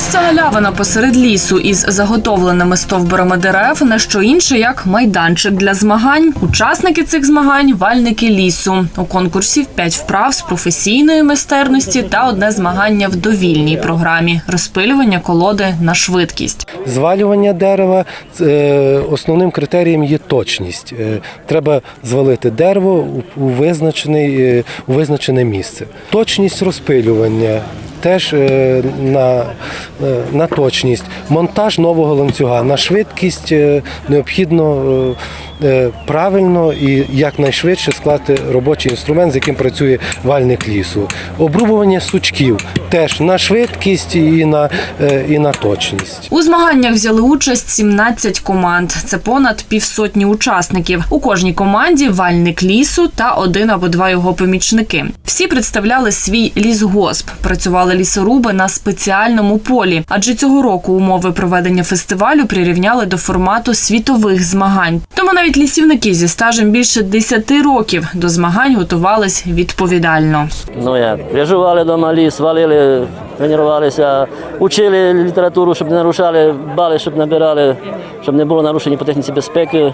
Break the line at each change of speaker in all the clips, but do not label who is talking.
Ось ця галявина посеред лісу із заготовленими стовбурами дерев не що інше, як майданчик для змагань. Учасники цих змагань вальники лісу. У конкурсі п'ять вправ з професійної майстерності та одне змагання в довільній програмі розпилювання колоди на швидкість.
Звалювання дерева е, основним критерієм є точність. Е, Треба звалити дерево е, у визначене місце. Точність розпилювання. Теж е, на, е, на точність, монтаж нового ланцюга. На швидкість е, необхідно правильно і якнайшвидше склати робочий інструмент, з яким працює вальник лісу. Обрубування сучків теж на швидкість і на, е, і на точність.
У змаганнях взяли участь 17 команд. Це понад півсотні учасників. У кожній команді вальник лісу та один або два його помічники. Всі представляли свій лісгосп. Працювали лісоруби на спеціальному полі, адже цього року умови проведення фестивалю прирівняли до формату світових змагань. Тому навіть лісівники зі стажем більше 10 років до змагань готувались відповідально.
Ну як, в'яжували дома ліс, валили, тренувалися, учили літературу, щоб не нарушали, бали, щоб набирали, щоб не було нарушень по техніці безпеки.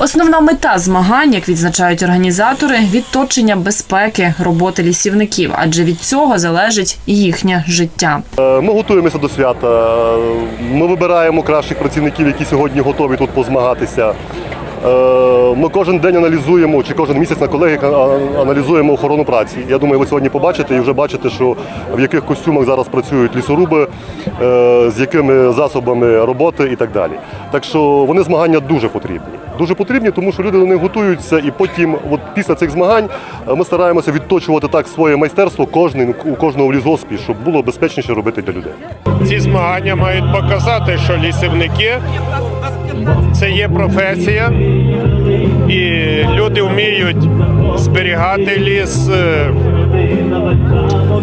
Основна мета змагань, як відзначають організатори, відточення безпеки роботи лісівників, адже від цього залежить їхнє життя.
Е, Ми готуємося до свята. Е, Ми вибираємо кращих працівників, які сьогодні готові тут позмагатися. Е, Ми кожен день аналізуємо, чи кожен місяць на колегії а- аналізуємо охорону праці. Я думаю, ви сьогодні побачите і вже бачите, що в яких костюмах зараз працюють лісоруби, е, з якими засобами роботи і так далі. Так що вони змагання дуже потрібні. Дуже потрібні, тому що люди до них готуються, і потім, от після цих змагань, е, ми стараємося відточувати так своє майстерство кожний у кожного в лісгоспі, щоб було безпечніше робити для людей.
Ці змагання мають показати, що лісівники це є професія, і люди вміють зберігати ліс, е,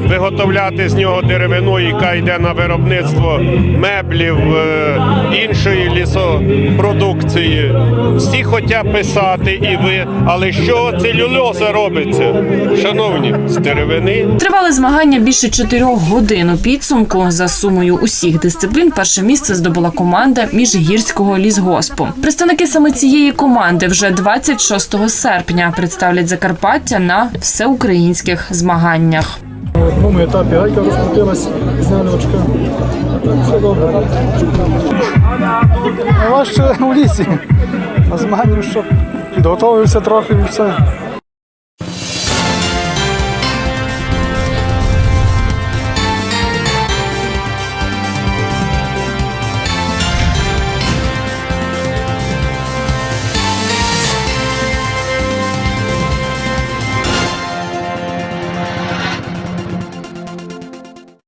виготовляти з нього деревину, яка йде на виробництво меблів, е, іншої лісопродукції. Всі хочуть писати і ви, але що целюльоза робиться? Шановні, з деревини.
Тривали змагання більше чотирьох годин. У підсумку за сумою усіх дисциплін перше місце здобула команда міжгірського лісгоспу. Представники саме цієї команди вже 26 серпня представлять Закарпаття на всеукраїнських змаганнях.
На одному етапі гайка розкрутилась з няночка. Все добре. Важче у лісі. На змаганню, що підготовився трохи і все.